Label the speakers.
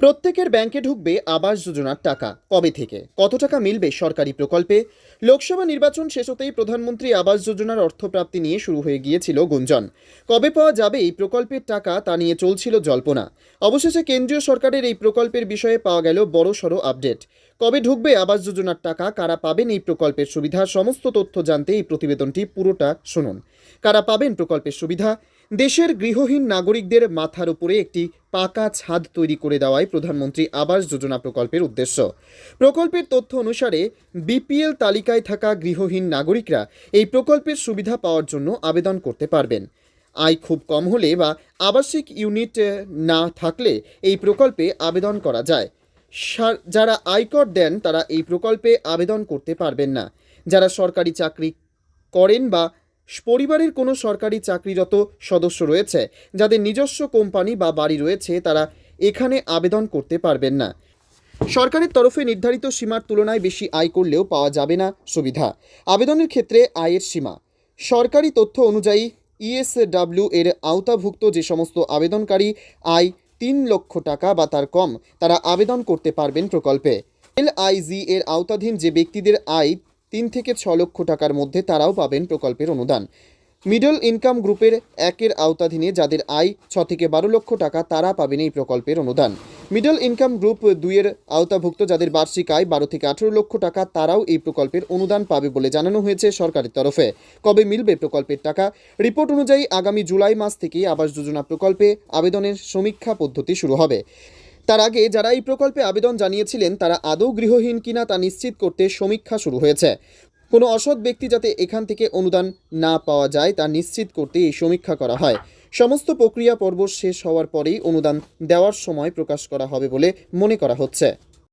Speaker 1: প্রত্যেকের ব্যাংকে ঢুকবে আবাস যোজনার টাকা। কবে থেকে? কত টাকা মিলবে সরকারি প্রকল্পে? লোকসভা নির্বাচন শেষ হতেই প্রধানমন্ত্রী আবাস যোজনার অর্থপ্রাপ্তি নিয়ে শুরু হয়ে গিয়েছিল গুঞ্জন। কবে পাওয়া যাবে এই প্রকল্পের টাকা তা নিয়ে চলছিল জল্পনা। অবশেষে কেন্দ্রীয় সরকারের এই প্রকল্পের বিষয়ে পাওয়া গেল বড়সড় আপডেট। কবে ঢুকবে আবাস যোজনার টাকা, কারা পাবেন এই প্রকল্পের সুবিধা, সমস্ত তথ্য জানতে এই প্রতিবেদনটি পুরোটা শুনুন। কারা পাবেন প্রকল্পের সুবিধা? দেশের গৃহহীন নাগরিকদের মাথার উপরে একটি পাকা ছাদ তৈরি করে দেওয়াই প্রধানমন্ত্রী আবাস যোজনা প্রকল্পের উদ্দেশ্য। প্রকল্পের তথ্য অনুসারে বিপিএল তালিকায় থাকা গৃহহীন নাগরিকরা এই প্রকল্পের সুবিধা পাওয়ার জন্য আবেদন করতে পারবেন। আয় খুব কম হলে বা আবাসিক ইউনিট না থাকলে এই প্রকল্পে আবেদন করা যায়। যারা আয়কর দেন তারা এই প্রকল্পে আবেদন করতে পারবেন না। যারা সরকারি চাকরি করেন বা পরিবারের কোনো সরকারি চাকরিরত সদস্য রয়েছে, যাদের নিজস্ব কোম্পানি বা বাড়ি রয়েছে, তারা এখানে আবেদন করতে পারবেন না। সরকারের তরফে নির্ধারিত সীমার তুলনায় বেশি আয় করলেও পাওয়া যাবে না সুবিধা। আবেদনের ক্ষেত্রে আয়ের সীমা। সরকারি তথ্য অনুযায়ী, ইএসডব্লিউ এর আওতাভুক্ত যে সমস্ত আবেদনকারী আয় তিন লক্ষ টাকা বা তার কম, তারা আবেদন করতে পারবেন প্রকল্পে। এলআইজি এর আওতাধীন যে ব্যক্তিদের আয় তিন থেকে ছ লক্ষ টাকার মধ্যে তারাও পাবেন প্রকল্পের অনুদান। মিডল ইনকাম গ্রুপের একের আওতাধীনে যাদের আয় ছ থেকে বারো লক্ষ টাকা, তারা পাবেন এই প্রকল্পের অনুদান। মিডল ইনকাম গ্রুপ দুইয়ের আওতাভুক্ত যাদের বার্ষিক আয় বারো থেকে আঠেরো লক্ষ টাকা, তারাও এই প্রকল্পের অনুদান পাবে বলে জানানো হয়েছে সরকারের তরফে। কবে মিলবে প্রকল্পের টাকা? রিপোর্ট অনুযায়ী আগামী জুলাই মাস থেকেই আবাস যোজনা প্রকল্পে আবেদনের সমীক্ষা পদ্ধতি শুরু হবে। তার আগে যারা এই প্রকল্পে আবেদন জানিয়েছিলেন, তারা আদৌ গৃহহীন কিনা তা নিশ্চিত করতে সমীক্ষা শুরু হয়েছে। কোনো অসৎ ব্যক্তি যাতে এখান থেকে অনুদান না পাওয়া যায়, তা নিশ্চিত করতে এই সমীক্ষা করা হয়। সমস্ত প্রক্রিয়া পর্ব শেষ হওয়ার পরেই অনুদান দেওয়ার সময় প্রকাশ করা হবে বলে মনে করা হচ্ছে।